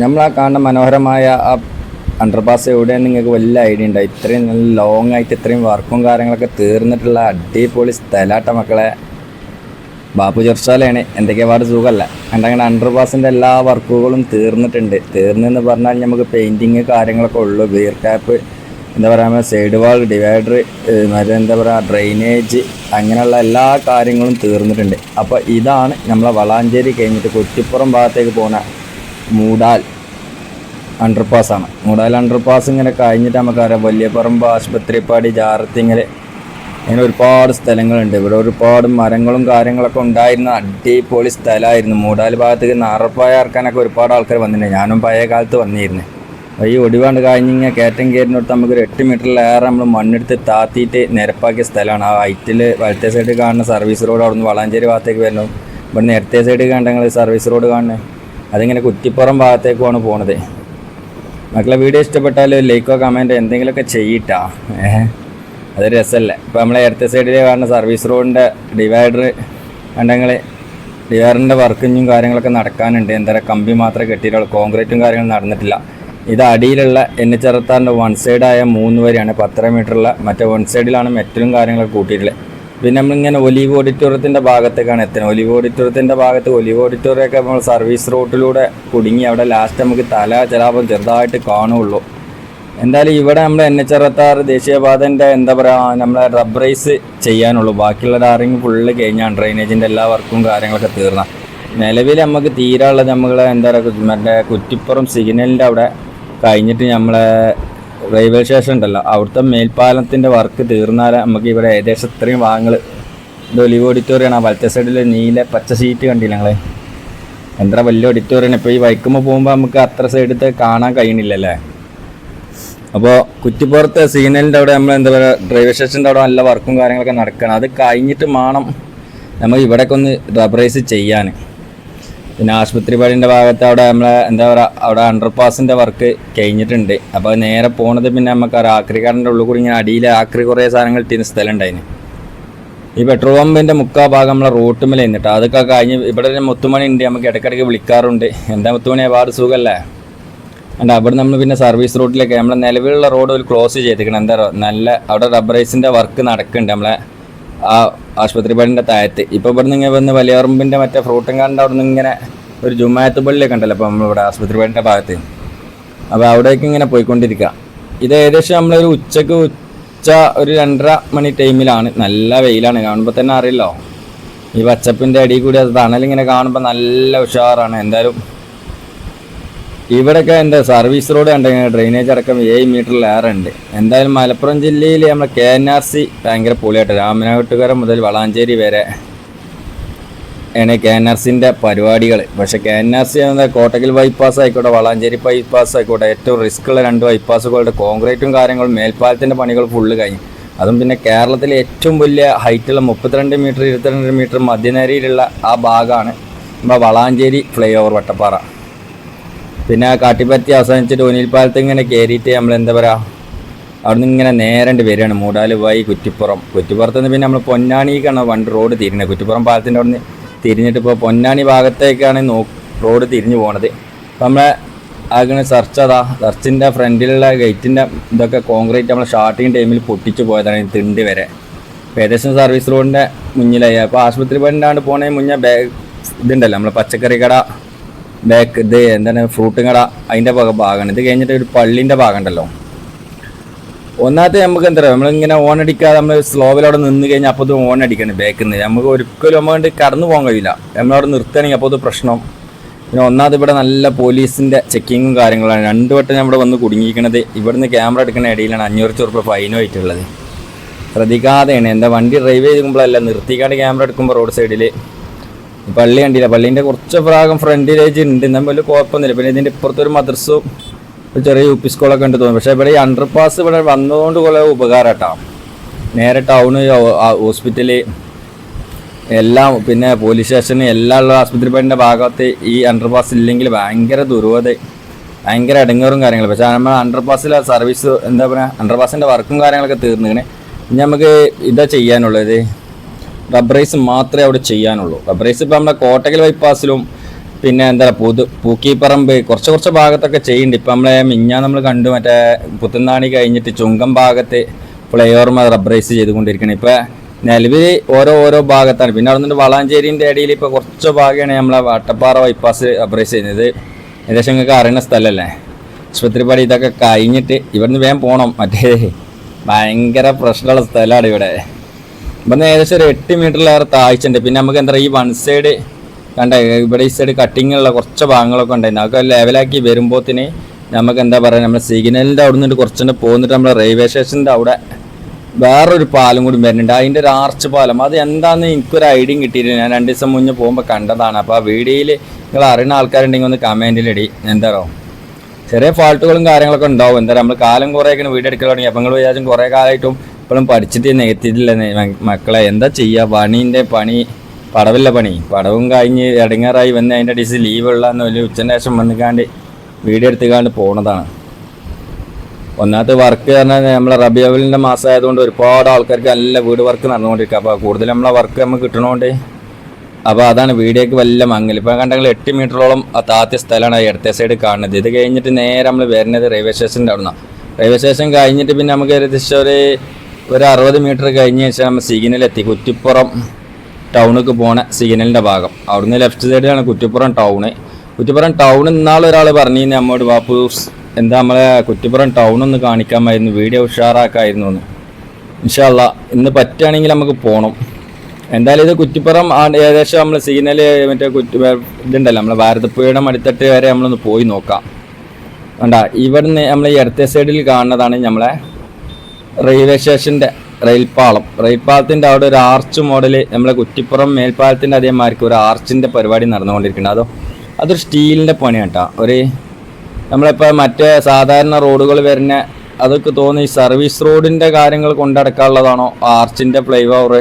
നമ്മൾ ആ കാണുന്ന മനോഹരമായ ആ അണ്ടർപാസ് എവിടെയാണ് നിങ്ങൾക്ക് വലിയ ഐഡിയ ഉണ്ടായി ഇത്രയും നല്ല ലോങ് ആയിട്ട് ഇത്രയും വർക്കും കാര്യങ്ങളൊക്കെ തീർന്നിട്ടുള്ള അടിപൊളി സ്ഥലാട്ട മക്കളെ. ബാപ്പു ചെറുശാലയാണ് എന്തൊക്കെയാ പാട് സുഖമല്ല. കണ്ടങ്ങനെ അണ്ടർപാസിന്റെ എല്ലാ വർക്കുകളും തീർന്നിട്ടുണ്ട്. തീർന്നെന്ന് പറഞ്ഞാൽ നമുക്ക് പെയിന്റിങ് കാര്യങ്ങളൊക്കെ ഉള്ളൂ. ബിയർ ക്യാപ്പ് എന്താ പറയുക സൈഡ് വാൾ ഡിവൈഡർ മറ്റേ എന്താ പറയുക ഡ്രെയിനേജ് അങ്ങനെയുള്ള എല്ലാ കാര്യങ്ങളും തീർന്നിട്ടുണ്ട്. അപ്പോൾ ഇതാണ് നമ്മളെ വളാഞ്ചേരി കഴിഞ്ഞിട്ട് കുറ്റിപ്പുറം ഭാഗത്തേക്ക് പോകുന്ന മൂടാൽ അണ്ടർപാസ് ആണ്. മൂടാൽ അണ്ടർപാസ് ഇങ്ങനെ കഴിഞ്ഞിട്ട് നമുക്കറിയാം വലിയപറമ്പ് ആശുപത്രിപ്പാടി ജാറത്തിങ്ങൽ അങ്ങനെ ഒരുപാട് സ്ഥലങ്ങളുണ്ട്. ഇവിടെ ഒരുപാട് മരങ്ങളും കാര്യങ്ങളൊക്കെ ഉണ്ടായിരുന്ന അടിപൊളി സ്ഥലമായിരുന്നു. മൂടാൽ ഭാഗത്തേക്ക് നാറപ്പായ ഇറക്കാനൊക്കെ ഒരുപാട് ആൾക്കാർ വന്നിട്ടുണ്ട്. ഞാനും പഴയ കാലത്ത് വന്നിരുന്നു. അപ്പോൾ ഈ ഒടിവാണ്ട് കഴിഞ്ഞിങ്ങനെ കയറ്റം കയറിനടുത്ത് നമുക്കൊരു എട്ട് മീറ്ററിലേറെ നമ്മൾ മണ്ണെടുത്ത് താത്തിയിട്ട് നിരപ്പാക്കിയ സ്ഥലമാണ്. ആ ഹൈറ്റിൽ വലത്തെ സൈഡിൽ കാണുന്ന സർവീസ് റോഡ് അവിടുന്ന് വളാഞ്ചേരി ഭാഗത്തേക്ക് വരുന്നു. ഇവിടെ നേരത്തെ സൈഡിൽ കണ്ടെങ്കിൽ സർവീസ് റോഡ് കാണുന്നത്? അതിങ്ങനെ കുറ്റിപ്പുറം ഭാഗത്തേക്കുമാണ് പോണത്. മക്കളെ വീഡിയോ ഇഷ്ടപ്പെട്ടാൽ ലൈക്കോ കമന്റോ എന്തെങ്കിലുമൊക്കെ ചെയ്യിട്ടാ. ഏഹ് അത് രസമല്ലേ ഇപ്പോൾ നമ്മളെ ഇടത്തെ സൈഡിൽ കാണുന്ന സർവീസ് റോഡിന്റെ ഡിവൈഡർ കണ്ടെങ്കിൽ ഡിവൈഡറിന്റെ വർക്കിങ്ങും കാര്യങ്ങളൊക്കെ നടക്കാനുണ്ട്. എന്താ കമ്പി മാത്രമേ കെട്ടിയിട്ടുള്ളൂ കോൺക്രീറ്റും കാര്യങ്ങളും നടന്നിട്ടില്ല. ഇത് അടിയിലുള്ള എൻ എച്ച് വൺ സൈഡായ മൂന്ന് വരെയാണ്. പത്തര മീറ്ററുള്ള മറ്റേ വൺ സൈഡിലാണ് മെറ്റലും കാര്യങ്ങളൊക്കെ കൂട്ടിയിട്ടുള്ളത്. പിന്നെ നമ്മളിങ്ങനെ ഒലിവ് ഓഡിറ്റോറിയത്തിന്റെ ഭാഗത്തേക്കാണ് എത്തുന്നത്. ഒലിവ് ഓഡിറ്റോറിയത്തിന്റെ ഭാഗത്ത് ഒലിവ് ഓഡിറ്റോറിയമൊക്കെ നമ്മൾ സർവീസ് റോട്ടിലൂടെ കുടുങ്ങി അവിടെ ലാസ്റ്റ് നമുക്ക് തല ചിലപ്പോൾ ചെറുതായിട്ട് കാണുള്ളൂ. എന്തായാലും ഇവിടെ നമ്മൾ എൻ എച്ച് അറുപത്താറ് ദേശീയപാതന്റെ എന്താ പറയുക നമ്മളെ റബ്ബറൈസ് ചെയ്യാനുള്ളൂ. ബാക്കിയുള്ള ടാറിങ് ഫുള്ള് കഴിഞ്ഞാണ് ഡ്രെയിനേജിന്റെ എല്ലാ വർക്കും കാര്യങ്ങളൊക്കെ തീർന്ന. നിലവിൽ നമുക്ക് തീരാനുള്ളത് നമ്മളെ എന്താ പറയുക മറ്റേ കുറ്റിപ്പുറം സിഗ്നലിന്റെ അവിടെ കഴിഞ്ഞിട്ട് നമ്മളെ റെയിൽവേ സ്റ്റേഷൻ ഉണ്ടല്ലോ അവിടുത്തെ മേൽപ്പാലത്തിന്റെ വർക്ക് തീർന്നാൽ നമുക്ക് ഇവിടെ ഏകദേശം ഇത്രയും ഭാഗങ്ങൾ ഇത് ഒലിവ് ഓഡിറ്റോറിയമാണ് ആ വലത്തെ സൈഡിൽ നീല പച്ച സീറ്റ് കണ്ടില്ല ഞങ്ങളെ എത്ര വലിയ ഓഡിറ്റോറിയാണ് ഇപ്പോൾ ഈ വൈക്കുമ്പോൾ പോകുമ്പോൾ നമുക്ക് അത്ര സൈഡത്തെ കാണാൻ കഴിയണില്ലല്ലേ അപ്പോൾ കുറ്റിപ്പുറത്ത് സിഗ്നലിന്റെ അവിടെ നമ്മൾ എന്താ പറയുക ഡ്രൈവർ സ്റ്റേഷന്റെ അവിടെ നല്ല വർക്കും കാര്യങ്ങളൊക്കെ നടക്കണം. അത് കഴിഞ്ഞിട്ട് വേണം നമ്മൾ ഇവിടേക്കൊന്ന് റബറൈസ് ചെയ്യാൻ പിന്നെ ആശുപത്രി പടിന്റെ ഭാഗത്ത് അവിടെ നമ്മളെ എന്താ പറയുക അവിടെ അണ്ടർപാസിന്റെ വർക്ക് കഴിഞ്ഞിട്ടുണ്ട്. അപ്പോൾ നേരെ പോണത് പിന്നെ നമുക്ക് ആ ആക്രിക്കാരന്റെ ഉള്ളിൽ കൂടി ഇങ്ങനെ അടിയിൽ ആക്രി കുറേ സാധനങ്ങൾ ഇട്ടിരുന്ന സ്ഥലം ഉണ്ടായിന്. ഈ പെട്രോൾ പമ്പിന്റെ മുക്കാ ഭാഗം നമ്മളെ റോട്ടുമേലെ നിന്നിട്ട് അതൊക്കെ കഴിഞ്ഞ് ഇവിടെ ഒരു മുത്തുമണി ഉണ്ട് നമുക്ക് ഇടയ്ക്കിടയ്ക്ക് വിളിക്കാറുണ്ട്. എന്താ മുത്തുമണി ഒരുപാട് സുഖമല്ലേ അല്ല അവിടെ നമ്മൾ പിന്നെ സർവീസ് റോഡിലേക്ക് നമ്മളെ നിലവിലുള്ള റോഡ് ഒരു ക്ലോസ് ചെയ്തിരിക്കണം. എന്താ നല്ല അവിടെ റബ്ബറൈസിന്റെ വർക്ക് നടക്കുന്നുണ്ട് നമ്മളെ. ആ ആശുപത്രി പള്ളിന്റെ താഴത്ത്. ഇപ്പോൾ ഇവിടെ നിന്ന് ഇങ്ങനെ വന്ന് വലിയറമ്പിന്റെ മറ്റേ ഫ്രൂട്ടും കണ്ട അവിടെ നിന്ന് ഇങ്ങനെ ഒരു ജുമായത്ത് പള്ളിയൊക്കെ ഉണ്ടല്ലോ അപ്പോൾ നമ്മളിവിടെ ആശുപത്രി പള്ളിന്റെ ഭാഗത്ത്. അപ്പോൾ അവിടേക്ക് ഇങ്ങനെ പോയിക്കൊണ്ടിരിക്കുക ഇത് ഏകദേശം നമ്മളൊരു ഉച്ചയ്ക്ക് ഉച്ച ഒരു രണ്ടര മണി ടൈമിലാണ്. നല്ല വെയിലാണ്. കാണുമ്പോൾ തന്നെ അറിയില്ലോ. ഈ പച്ചപ്പിന്റെ അടിയിൽ കൂടി അത് തണലിങ്ങനെ കാണുമ്പോൾ നല്ല ഉഷാറാണ്. എന്തായാലും ഇവിടെയൊക്കെ എന്റെ സർവീസ് റോഡ് കണ്ടെങ്കിൽ ഡ്രെയിനേജ് അടക്കം ഏഴ് മീറ്ററിലേറെ ഉണ്ട് എന്തായാലും മലപ്പുറം ജില്ലയിൽ നമ്മുടെ കെ എൻ ആർ സി ഭയങ്കര പൊളിയായിട്ട് രാമനാട്ടുകര മുതൽ വളാഞ്ചേരി വരെ ആണ് കെ എൻ ആർ സിന്റെ പരിപാടികൾ പക്ഷേ കെ എൻ ആർ സി എന്ന കോട്ടക്കൽ ബൈപ്പാസ് ആയിക്കോട്ടെ വളാഞ്ചേരി ബൈപ്പാസ് ആയിക്കോട്ടെ ഏറ്റവും റിസ്ക് ഉള്ള രണ്ട് ബൈപ്പാസുകളുടെ കോൺക്രീറ്റും കാര്യങ്ങളും മേൽപ്പാലത്തിന്റെ പണികൾ ഫുള്ള് കഴിഞ്ഞു. അതും പിന്നെ കേരളത്തിലെ ഏറ്റവും വലിയ ഹൈറ്റുള്ള മുപ്പത്തിരണ്ട് മീറ്റർ ഇരുപത്തിരണ്ട് മീറ്റർ മധ്യനരയിലുള്ള ആ ഭാഗമാണ് നമ്മുടെ വളാഞ്ചേരി ഫ്ലൈ ഓവർ വട്ടപ്പാറ. പിന്നെ കാട്ടിപ്പറ്റി അവസാനിച്ചിട്ട് ഒനിൽപ്പാലത്ത് ഇങ്ങനെ കയറിയിട്ട് നമ്മൾ എന്താ പറയുക അവിടെ നിന്ന് ഇങ്ങനെ നേരണ്ട് വരികയാണ്. മൂടാൽ വൈ കുറ്റിപ്പുറം. കുറ്റിപ്പുറത്ത് നിന്ന് പിന്നെ നമ്മൾ പൊന്നാണിക്കാണ് വണ്ടി റോഡ് തിരിഞ്ഞത്. കുറ്റിപ്പുറം പാലത്തിന്റെ അവിടെ നിന്ന് തിരിഞ്ഞിട്ട് ഇപ്പോൾ പൊന്നാണി ഭാഗത്തേക്കാണ് നോ റോഡ് തിരിഞ്ഞു പോണത്. അപ്പം നമ്മളെ അങ്ങനെ സെർച്ച് അതാ സെർച്ചിന്റെ ഫ്രണ്ടിലുള്ള ഗേറ്റിന്റെ ഇതൊക്കെ കോൺക്രീറ്റ് നമ്മൾ ഷാർട്ടിങ് ടൈമിൽ പൊട്ടിച്ച് പോയതാണ് തിണ്ടി വരെ. ഏകദേശം സർവീസ് റോഡിന്റെ മുന്നിലായി. അപ്പോൾ ആശുപത്രി പണ്ടാണ്ട് പോണേ മുന്നേ ബാഗ് ഇതുണ്ടല്ലോ നമ്മൾ പച്ചക്കറി കട ബാക്ക് ഇത് എന്താണ് ഫ്രൂട്ടും കട അതിന്റെ ഭാഗമാണ്. ഇത് കഴിഞ്ഞിട്ട് ഒരു പള്ളിന്റെ ഭാഗം ഉണ്ടല്ലോ ഒന്നാമത്തെ നമുക്ക് എന്താ പറയുക നമ്മളിങ്ങനെ ഓൺ അടിക്കാതെ നമ്മൾ സ്ലോവിലവിടെ നിന്ന് കഴിഞ്ഞാൽ അപ്പോൾ ഇത് ഓൺ അടിക്കണം ബാക്കിൽ നിന്ന് നമുക്ക് ഒരിക്കലും നമ്മൾ കണ്ട് കടന്നു പോകാൻ കഴിയില്ല. നമ്മളവിടെ നിർത്തുകയാണെങ്കിൽ അപ്പോൾ ഇത് പ്രശ്നം. പിന്നെ ഒന്നാമത് ഇവിടെ നല്ല പോലീസിന്റെ ചെക്കിങ്ങും കാര്യങ്ങളാണ്. രണ്ട് വട്ടം ഞാൻ വന്ന് കുടുങ്ങിയിരിക്കണത്. ഇവിടുന്ന് ക്യാമറ എടുക്കുന്ന ഇടയിലാണ് അഞ്ഞൂറ് റുപ്യ ഫൈനും ആയിട്ടുള്ളത് ശ്രദ്ധിക്കാതെയാണ്. എന്റെ വണ്ടി ഡ്രൈവ് ചെയ്യുമ്പോഴല്ല നിർത്തിക്കാണ്ട് ക്യാമറ എടുക്കുമ്പോൾ റോഡ് സൈഡിൽ പള്ളി കണ്ടില്ല. പള്ളീന്റെ കുറച്ച് ഭാഗം ഫ്രണ്ടിലേജ് ഉണ്ട്. എന്നാൽ വലിയ കുഴപ്പമൊന്നുമില്ല. പിന്നെ ഇതിന്റെ ഇപ്പുറത്തൊരു മദ്രസും ഒരു ചെറിയ യു പി സ്കൂളൊക്കെ ഉണ്ട് തോന്നുന്നു. പക്ഷേ ഇവിടെ ഈ അണ്ടർ പാസ് ഇവിടെ വന്നതുകൊണ്ട് കുറെ ഉപകാരം കേട്ടോ നേരെ ടൗണ് ഹോസ്പിറ്റൽ എല്ലാം പിന്നെ പോലീസ് സ്റ്റേഷന് എല്ലാം ഉള്ള ആസ്പത്രി പണിന്റെ ഭാഗത്ത് ഈ അണ്ടർ പാസ് ഇല്ലെങ്കിൽ ഭയങ്കര ദുരൂഹത. ഭയങ്കര ഇടങ്ങേറും കാര്യങ്ങളും. പക്ഷേ നമ്മൾ അണ്ടർ പാസ്സിലെ സർവീസ് എന്താ പറയുക അണ്ടർ പാസിന്റെ വർക്കും കാര്യങ്ങളൊക്കെ തീർന്നിങ്ങനെ. ഇനി നമുക്ക് ഇതാ ചെയ്യാനുള്ളത്. റബ്ബറൈസ് മാത്രമേ അവിടെ ചെയ്യാനുള്ളൂ. റബ്ബറൈസ് ഇപ്പോൾ നമ്മുടെ കോട്ടകൽ ബൈപ്പാസിലും പിന്നെ എന്താ പുതു പൂക്കിപ്പറമ്പ് കുറച്ച് കുറച്ച് ഭാഗത്തൊക്കെ ചെയ്യുന്നുണ്ട്. ഇപ്പം നമ്മളെ മിഞ്ഞ നമ്മൾ കണ്ടു മറ്റേ പുത്തനാണി കഴിഞ്ഞിട്ട് ചുങ്കം ഭാഗത്ത് ഫ്ലൈ ഓവർ റബ്ബറൈസ് ചെയ്തുകൊണ്ടിരിക്കണം. ഇപ്പം നിലവിൽ ഓരോ ഓരോ ഭാഗത്താണ്. പിന്നെ അവിടെ നിന്ന് വളാഞ്ചേരിന്റെ ഇടയിൽ ഇപ്പോൾ കുറച്ച് ഭാഗമാണ് നമ്മളെ വട്ടപ്പാറ ബൈപ്പാസ് റബ്ബറൈസ് ചെയ്യുന്നത്. ഏകദേശം നിങ്ങൾക്ക് അറിയുന്ന സ്ഥലമല്ലേ? ആശുപത്രിപ്പാടി ഇതൊക്കെ കഴിഞ്ഞിട്ട് ഇവിടുന്ന് വേഗം പോകണം മറ്റേ ഭയങ്കര പ്രശ്നമുള്ള സ്ഥലമാണ് ഇവിടെ. ഇവിടുന്ന് ഏകദേശം ഒരു എട്ട് മീറ്ററിലേറെ താഴ്ചയുണ്ട്. പിന്നെ നമുക്ക് എന്താ പറയുക ഈ വൺ സൈഡ് കണ്ട ഇവിടെ ഈ സൈഡ് കട്ടിങ്ങുള്ള കുറച്ച് ഭാഗങ്ങളൊക്കെ ഉണ്ടായിരുന്നു. അതൊക്കെ ലെവലാക്കി വരുമ്പോത്തിന് നമുക്ക് എന്താ പറയുക നമ്മുടെ സിഗ്നലിന്റെ അവിടെ നിന്ന് കുറച്ചുകൂടെ പോന്നിട്ട് നമ്മുടെ റെയിൽവേ സ്റ്റേഷന്റെ അവിടെ വേറൊരു പാലം കൂടി വരുന്നുണ്ട്. അതിന്റെ ഒരു ആർച്ച് പാലം. അത് എന്താണെന്ന് എനിക്കൊരു ഐഡിയയും കിട്ടിയില്ല. ഞാൻ രണ്ട് ദിവസം മുന്നേ പോകുമ്പോൾ കണ്ടതാണ്. അപ്പോൾ ആ വീഡിയോയിൽ നിങ്ങൾ അറിയുന്ന ആൾക്കാരുണ്ടെങ്കിൽ ഒന്ന് കമന്റിലിടി എന്താ പറയുക ചെറിയ ഫാൾട്ടുകളും കാര്യങ്ങളൊക്കെ ഉണ്ടാവും. എന്താ നമ്മൾ കാലം കുറേ വീഡിയോ എടുക്കാൻ തുടങ്ങി. അപ്പം നിങ്ങൾ വിചാരിച്ചും കുറേ കാലമായിട്ടും ഇപ്പോഴും പഠിച്ചിട്ട് നികത്തിയിട്ടില്ല മക്കളെ എന്താ ചെയ്യുക പണീന്റെ പണി പടവില്ല പണി. പടവും കഴിഞ്ഞ് ഇടങ്ങാറായി വന്ന് അതിന്റെ അടിച്ച് ലീവ് ഉള്ളതെന്ന് വലിയ ഉച്ചന്റെ ശേഷം വന്നിക്കാണ്ട് വീഡിയോ എടുത്തുകാണ്ട് പോണതാണ്. ഒന്നാമത്തെ വർക്ക് പറഞ്ഞാൽ നമ്മളെ റബിയവലിന്റെ മാസമായതുകൊണ്ട് ഒരുപാട് ആൾക്കാർക്ക് നല്ല വീട് വർക്ക് നടന്നുകൊണ്ടിരിക്കുക അപ്പോൾ കൂടുതൽ നമ്മളെ വർക്ക് നമുക്ക് കിട്ടണോണ്ട്. അപ്പോൾ അതാണ് വീഡിയോക്ക് വല്ല മങ്ങൽ ഇപ്പോൾ കണ്ടെങ്കിൽ എട്ട് മീറ്ററോളം താത്തിയ സ്ഥലമാണ് ഇടത്തെ സൈഡ് കാണുന്നത്. ഇത് കഴിഞ്ഞിട്ട് നേരെ നമ്മൾ വരുന്നത് റെയിൽവേ സ്റ്റേഷന്റെ അവിടെ റെയിൽവേ സ്റ്റേഷൻ കഴിഞ്ഞിട്ട് പിന്നെ നമുക്ക് ഏകദേശം ഒരു ഒരു അറുപത് മീറ്റർ കഴിഞ്ഞ ശേഷം നമ്മൾ സിഗ്നലെത്തി. കുറ്റിപ്പുറം ടൗണിലേക്ക് പോണ സിഗ്നലിന്റെ ഭാഗം. അവിടുന്ന് ലെഫ്റ്റ് സൈഡിലാണ് കുറ്റിപ്പുറം ടൗണ് കുറ്റിപ്പുറം ടൗൺ ഇന്നാളെ ഒരാൾ പറഞ്ഞു നമ്മോട് ബാപ്പു എന്താ നമ്മളെ കുറ്റിപ്പുറം ടൗൺ ഒന്ന് കാണിക്കാമായിരുന്നു വീഡിയോ ഉഷാറാക്കായിരുന്നു എന്ന് ഇൻഷാല്ല ഇന്ന് പറ്റുകയാണെങ്കിൽ നമുക്ക് പോകണം എന്തായാലും ഇത് കുറ്റിപ്പുറം ഏകദേശം നമ്മൾ സിഗ്നൽ മറ്റേ കുറ്റി ഇതുണ്ടല്ലോ നമ്മളെ ഭാരതപ്പുഴയുടെ മടിത്തട്ട് വരെ നമ്മളൊന്ന് പോയി നോക്കാം. വേണ്ട ഇവിടുന്ന് നമ്മൾ ഈ ഇടത്തെ സൈഡിൽ കാണുന്നതാണ് നമ്മളെ റെയിൽവേ സ്റ്റേഷന്റെ റെയിൽപാളം റെയിൽപാളത്തിന്റെ അവിടെ ഒരു ആർച്ച് മോഡൽ നമ്മളെ കുറ്റിപ്പുറം മേൽപ്പാലത്തിന്റെ മാർക്ക് ഒരു ആർച്ചിന്റെ പരിപാടി നടന്നുകൊണ്ടിരിക്കുന്നത്. അതോ അതൊരു സ്റ്റീലിന്റെ പണിയാണ് കേട്ടോ ഒരു നമ്മളിപ്പോൾ മറ്റേ സാധാരണ റോഡുകൾ വരുന്ന അതൊക്കെ തോന്നി സർവീസ് റോഡിന്റെ കാര്യങ്ങൾ കൊണ്ടടക്കാനുള്ളതാണോ ആർച്ചിന്റെ ഫ്ലൈ ഓവർ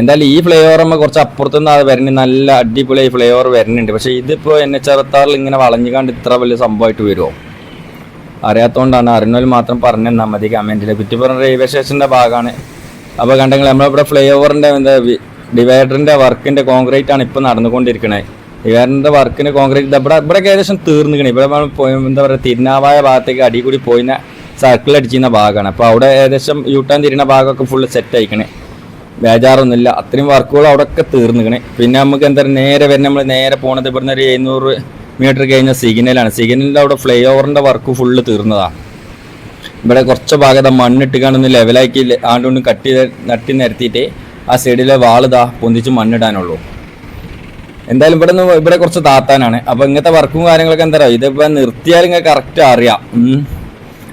എന്തായാലും ഈ ഫ്ലൈ ഓവർ നമ്മൾ കുറച്ച് അപ്പുറത്തു നിന്ന് അത് വരുന്നത് നല്ല അടിപൊളി ഫ്ലൈ ഓവർ വരുന്നുണ്ട്. പക്ഷേ ഇതിപ്പോൾ എൻ എച്ച് അറുപത്താറിൽ ഇങ്ങനെ വളഞ്ഞുകാണ്ട് ഇത്ര വലിയ സംഭവമായിട്ട് വരുമോ അറിയാത്തതുകൊണ്ടാണ് അറിഞ്ഞവർ മാത്രം പറഞ്ഞു തന്നാൽ മതി കമന്റിൽ പറഞ്ഞ റെയിൽവേ സ്റ്റേഷന്റെ ഭാഗമാണ് അപ്പോൾ കണ്ടെങ്കിൽ നമ്മളിവിടെ ഫ്ലൈ ഓവറിന്റെ എന്താ ഡിവൈഡറിന്റെ വർക്കിന്റെ കോൺക്രീറ്റ് ആണ് ഇപ്പോൾ നടന്നുകൊണ്ടിരിക്കുന്നത് ഡിവൈഡറിന്റെ വർക്കിന് കോൺക്രീറ്റ് ഇവിടെ ഇവിടെ ഏകദേശം തീർന്നിക്കണേ. ഇവിടെ എന്താ പറയുക തിരുനാവായ ഭാഗത്തേക്ക് അടി കൂടി പോയിന്ന സർക്കിൾ അടിച്ചിരുന്ന ഭാഗമാണ് അപ്പോൾ അവിടെ ഏകദേശം യൂട്ടാൻ തിരിയുന്ന ഭാഗമൊക്കെ ഫുള്ള് സെറ്റ് ആയിക്കണേ. ബേജാറൊന്നുമില്ല. അത്രയും വർക്കുകൾ അവിടെയൊക്കെ തീർന്നിക്കണേ. പിന്നെ നമുക്ക് എന്താ പറയുക നേരെ വരുന്ന നമ്മൾ നേരെ പോണത് ഇവിടുന്ന് ഒരു എഴുന്നൂറ് മീറ്റർ കഴിഞ്ഞ സിഗ്നലാണ്. സിഗ്നലിന്റെ അവിടെ ഫ്ലൈ ഓവറിന്റെ വർക്ക് ഫുള്ള് തീർന്നതാണ് ഇവിടെ കുറച്ച് ഭാഗത്ത് മണ്ണിട്ട് കാണുന്ന ലെവലാക്കി ആണ്ടുകൊണ്ട് ചെയ്ത് നട്ടി നിരത്തിയിട്ട് ആ സൈഡിലെ വാളിതാ പൊന്തിച്ച് മണ്ണിടാനുള്ളൂ. എന്തായാലും ഇവിടെ നിന്ന് ഇവിടെ കുറച്ച് താത്താനാണ്. അപ്പോൾ ഇങ്ങനത്തെ വർക്കും കാര്യങ്ങളൊക്കെ എന്താ പറയുക ഇതിപ്പോൾ നിർത്തിയാൽ ഇങ്ങനെ കറക്റ്റ് അറിയാം.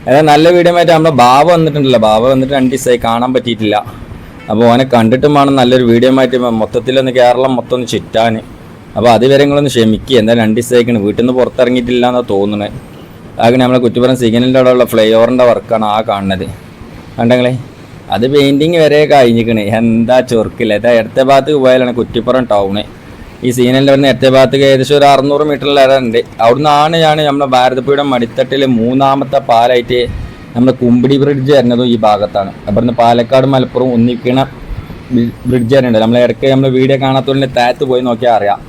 അതായത് നല്ല വീഡിയോ ആയിട്ട് നമ്മുടെ ബാബ വന്നിട്ടുണ്ടല്ലോ. ബാബ വന്നിട്ട് രണ്ട് ദിവസമായി കാണാൻ പറ്റിയിട്ടില്ല. അപ്പോൾ ഓനെ കണ്ടിട്ടും വേണം നല്ലൊരു വീഡിയോ ആയിട്ട് മൊത്തത്തിലൊന്ന് കേരളം മൊത്തം ഒന്ന് ചുറ്റാൻ അപ്പോൾ അതുവരെ നിങ്ങളൊന്ന് ക്ഷമിക്കുക എന്തായാലും രണ്ട് ദിവസമായിക്കാണ്. വീട്ടിൽ നിന്ന് പുറത്തിറങ്ങിയിട്ടില്ല എന്നാണ് തോന്നുന്നത് അങ്ങനെ നമ്മളെ കുറ്റിപ്പുറം സിഗ്നലിന്റെ അവിടെ ഉള്ള ഫ്ലൈ ഓവറിന്റെ വർക്കാണ് ആ കാണുന്നത്. കണ്ടെങ്കിലേ അത് പെയിന്റിങ് വരെ കഴിഞ്ഞിരിക്കണേ എന്താ ചൊറുക്കില്ല. ഇതാ ഇടത്തെ ഭാഗത്തേക്ക് പോയാലാണ് കുറ്റിപ്പുറം ടൗണ് ഈ സീനലിന്റെ വരുന്ന ഇടത്തെ ഭാഗത്തേക്ക് ഏകദേശം ഒരു അറുന്നൂറ് മീറ്ററിലേറെ ഉണ്ട്. അവിടുന്നാണ് ഞാൻ നമ്മുടെ ഭാരതപ്പുഴയുടെ മടിത്തട്ടിൽ മൂന്നാമത്തെ പാലായിട്ട് നമ്മുടെ കുമ്പിടി ബ്രിഡ്ജ് വരുന്നതും ഈ ഭാഗത്താണ്. അവിടുന്ന് പാലക്കാട് മലപ്പുറം ഒന്നിക്കണ ബ്രിഡ്ജ് വരുന്നുണ്ട്. നമ്മളെ ഇടയ്ക്ക് നമ്മൾ വീഡിയോ കാണാത്തതുകൊണ്ട് താഴത്ത് പോയി നോക്കിയാൽ അറിയാം.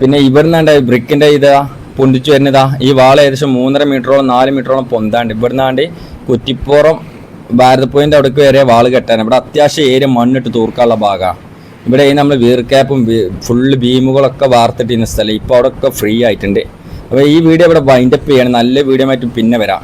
പിന്നെ ഇവിടുന്നാണ്ട് ബ്രിക്കിന്റെ ഇതാ പൊന്തിച്ചു വരുന്നതാ. ഈ വാൾ ഏകദേശം മൂന്നര മീറ്ററോളം നാല് മീറ്ററോളം പൊന്താണ്ട്. ഇവിടുന്നാണ്ട് കുറ്റിപ്പുറം പോയിന്റ് അവിടേക്ക് വരെ വാൾ കെട്ടാൻ ഇവിടെ അത്യാവശ്യം ഏരിയ മണ്ണിട്ട് തൂർക്കാനുള്ള ഭാഗമാണ് ഇവിടെ നമ്മൾ വീർക്കാപ്പും ഫുള്ള് ബീമുകളൊക്കെ വാർത്തിട്ടിരുന്ന സ്ഥലം ഇപ്പോൾ അവിടെയൊക്കെ ഫ്രീ ആയിട്ടുണ്ട്. അപ്പോൾ ഈ വീഡിയോ ഇവിടെ വൈൻഡപ്പ് ചെയ്യണം. നല്ല വീഡിയോ ആയിട്ട് പിന്നെ വരാം.